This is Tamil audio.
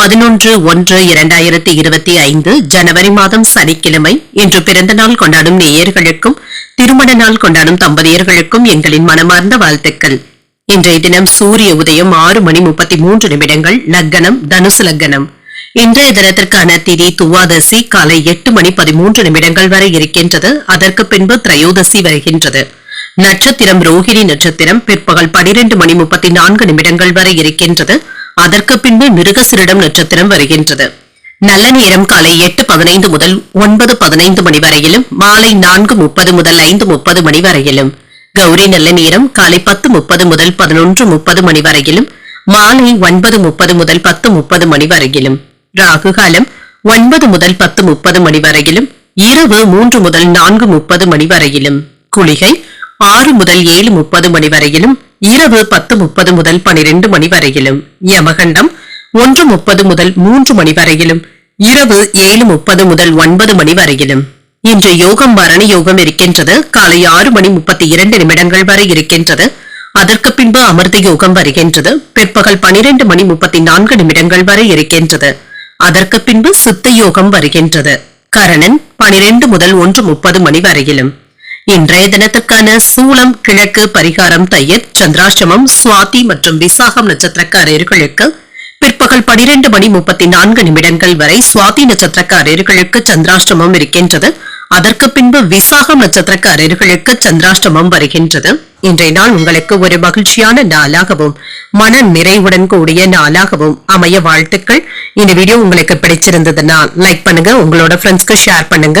பதினொன்று ஒன்று இரண்டாயிரத்தி இருபத்தி ஐந்து ஜனவரி மாதம் சனிக்கிழமை இன்று பிறந்த நாள் கொண்டாடும் நேயர்களுக்கும் திருமண நாள் கொண்டாடும் தம்பதியர்களுக்கும் எங்களின் மனமார்ந்த வாழ்த்துக்கள். இன்றைய தினம் சூரிய உதயம் ஆறு மணி முப்பத்தி மூன்று நிமிடங்கள் லக்கணம் தனுசு லக்கணம். இன்றைய தினத்திற்கான திதி துவாதசி காலை எட்டு மணி பதிமூன்று நிமிடங்கள் வரை இருக்கின்றது. அதற்கு பின்பு திரையோதசி வருகின்றது. நட்சத்திரம் ரோஹிணி நட்சத்திரம் பிற்பகல் பனிரெண்டு மணி முப்பத்தி நான்கு நிமிடங்கள் வரை இருக்கின்றது. அதற்கு பின்பு மிருகசிரிடம் நட்சத்திரம் வருகின்றது. நல்ல நேரம் காலை எட்டு பதினைந்து முதல் ஒன்பது பதினைந்து மணி வரையிலும் மாலை நான்கு முப்பது முதல் ஐந்து முப்பது மணி வரையிலும். கௌரி நல்ல நேரம் காலை பத்து முப்பது முதல் பதினொன்று முப்பது மணி வரையிலும் மாலை ஒன்பது முப்பது முதல் பத்து முப்பது மணி வரையிலும். ராகு காலம் ஒன்பது முதல் பத்து முப்பது மணி வரையிலும் இரவு மூன்று முதல் நான்கு முப்பது மணி வரையிலும். குளிகை ஆறு முதல் ஏழு முப்பது மணி வரையிலும் இரவு பத்து முப்பது முதல் பனிரெண்டு மணி வரையிலும் யமகண்டம் ஒன்று முப்பது முதல் மூன்று மணி வரையிலும் இரவு ஏழு முப்பது முதல் ஒன்பது மணி வரையிலும். இன்று யோகம் பரணி யோகம் இருக்கின்றது. காலை ஆறு மணி முப்பத்தி இரண்டு நிமிடங்கள் வரை இருக்கின்றது. அதற்கு பின்பு அமிர்த யோகம் வருகின்றது. பிற்பகல் பனிரெண்டு மணி முப்பத்தி நான்கு நிமிடங்கள் வரை இருக்கின்றது. அதற்கு பின்பு சித்த யோகம் வருகின்றது. கரணன் பனிரெண்டு முதல் ஒன்று முப்பது மணி வரையிலும் இன்றைய தினத்திற்கான சூளம் கிழக்கு பரிகாரம் தையர் சந்திராஷ்டமம் சுவாதி மற்றும் விசாகம் நட்சத்திரக்காரர்களுக்கு பிற்பகல் பனிரெண்டு மணி முப்பத்தி நான்கு நிமிடங்கள் வரை சுவாதி நட்சத்திரக்காரர்களுக்கு சந்திராஷ்டமம் இருக்கின்றது. அதற்கு பின்பு விசாகம் நட்சத்திரக்காரர்களுக்கு சந்திராஷ்டமம் வருகின்றது. இன்றைய நாள் உங்களுக்கு ஒரு மகிழ்ச்சியான நாளாகவும் மன நிறைவுடன் கூடிய நாளாகவும் அமைய வாழ்த்துக்கள். இந்த வீடியோ உங்களுக்கு பிடிச்சிருந்ததுன்னா லைக் பண்ணுங்க உங்களோட ஃப்ரெண்ட்ஸ்க்கு ஷேர் பண்ணுங்க.